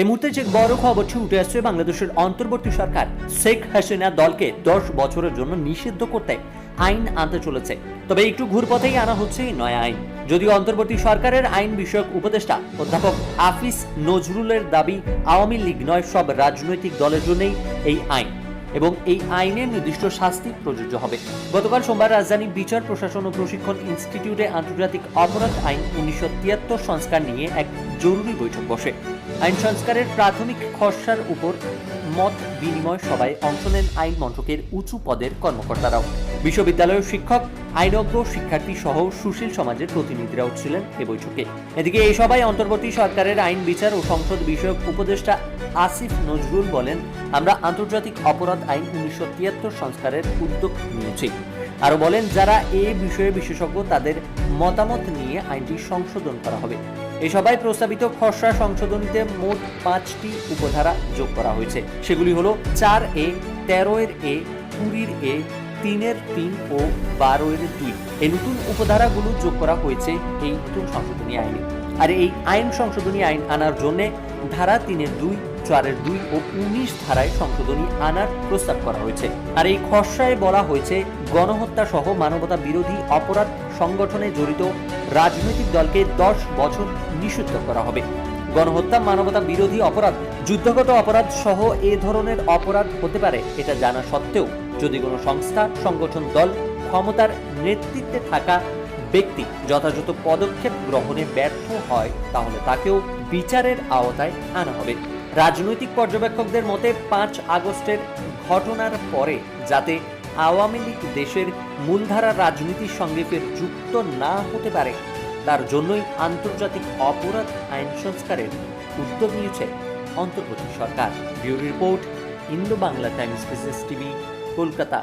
এই মুহূর্তে যে বড় খবরটি উঠে আসছে, বাংলাদেশের অন্তর্বর্তী সরকার শেখ হাসিনা দলকে দশ বছরের জন্য নিষিদ্ধ করতে আইন আনতে চলেছে। তবে একটু ঘুরপথেই আনা হচ্ছে এই নয়া আইন। যদিও অন্তর্বর্তী সরকারের আইন বিষয়ক উপদেষ্টা অধ্যাপক আফিস নজরুলের দাবি, আওয়ামী লীগ নয়, সব রাজনৈতিক দলের জন্যই এই আইন। এবং এই আইনের নির্দিষ্ট শাস্তি প্রযোজ্য হবে। গতকাল সোমবার রাজধানী বিচার, প্রশাসন ও প্রশিক্ষণ ইনস্টিটিউটে আন্তর্জাতিক অপরাধ আইন উনিশশো তিয়াত্তর সংস্কার নিয়ে এক জরুরি বৈঠক বসে। আইন সংস্কারের প্রাথমিক খসড়ার উপর মত বিনিময় সভায় অংশ নেন আইন মন্ত্রকের উঁচু পদের কর্মকর্তারাও। বিশ্ববিদ্যালয়ের শিক্ষক, আইনজ্ঞ, শিক্ষার্থী সহ সুশীল সমাজের প্রতিনিধিরাও ছিলেন এ বৈঠকে। এদিকে এই সভায় অন্তর্বর্তী সরকারের আইন বিচার ও সংসদ বিষয়ক উপদেষ্টা আসিফ নজরুল বলেন, আমরা আন্তর্জাতিক অপরাধ আইন উনিশশো তিয়াত্তর সংস্কারের উদ্যোগ নিয়েছি। আরও বলেন, যারা এ বিষয়ে বিশেষজ্ঞ, তাদের মতামত নিয়ে আইনটি সংশোধন করা হবে। এই সভায় প্রস্তাবিত খসড়া সংশোধনীতে মোট পাঁচটি উপধারা যোগ করা হয়েছে। সেগুলি হলো চার এ, তেরো এর এ, কুড়ির এ, তিনের তিন ও বারো এর দুই। এই নতুন উপধারাগুলো যোগ করা হয়েছে এই নতুন সংশোধনী আইনে। আর এই আইন সংশোধনী আইন আনার জন্য ধারা তিনের দুই, চারের দুই ও উনিশ ধারায় সংশোধনী আনার প্রস্তাব করা হয়েছে। আর এই খসড়ায় বলা হয়েছে, গণহত্যা সহ মানবতা বিরোধী অপরাধ সংগঠনে জড়িত রাজনৈতিক দলকে দশ বছর নিষিদ্ধ করা হবে। গণহত্যা, মানবতা বিরোধী অপরাধ, যুদ্ধগত অপরাধ সহ এ ধরনের অপরাধ হতে পারে, এটা জানা সত্ত্বেও যদি কোনো সংস্থা, সংগঠন, দল ক্ষমতার নেতৃত্বে থাকা ব্যক্তি যথাযথ পদক্ষেপ গ্রহণে ব্যর্থ হয়, তাহলে তাকেও বিচারের আওতায় আনা হবে। রাজনৈতিক পর্যবেক্ষকদের মতে, পাঁচ আগস্টের ঘটনার পরে যাতে আওয়ামী লীগ দেশের মূলধারা রাজনীতির সঙ্গে ফের যুক্ত না হতে পারে, তার জন্যই আন্তর্জাতিক অপরাধ আইন সংস্কারের উদ্যোগ নিয়েছে অন্তর্বর্তী সরকার। Bureau report, Indo Bangla Times Business TV, Kolkata.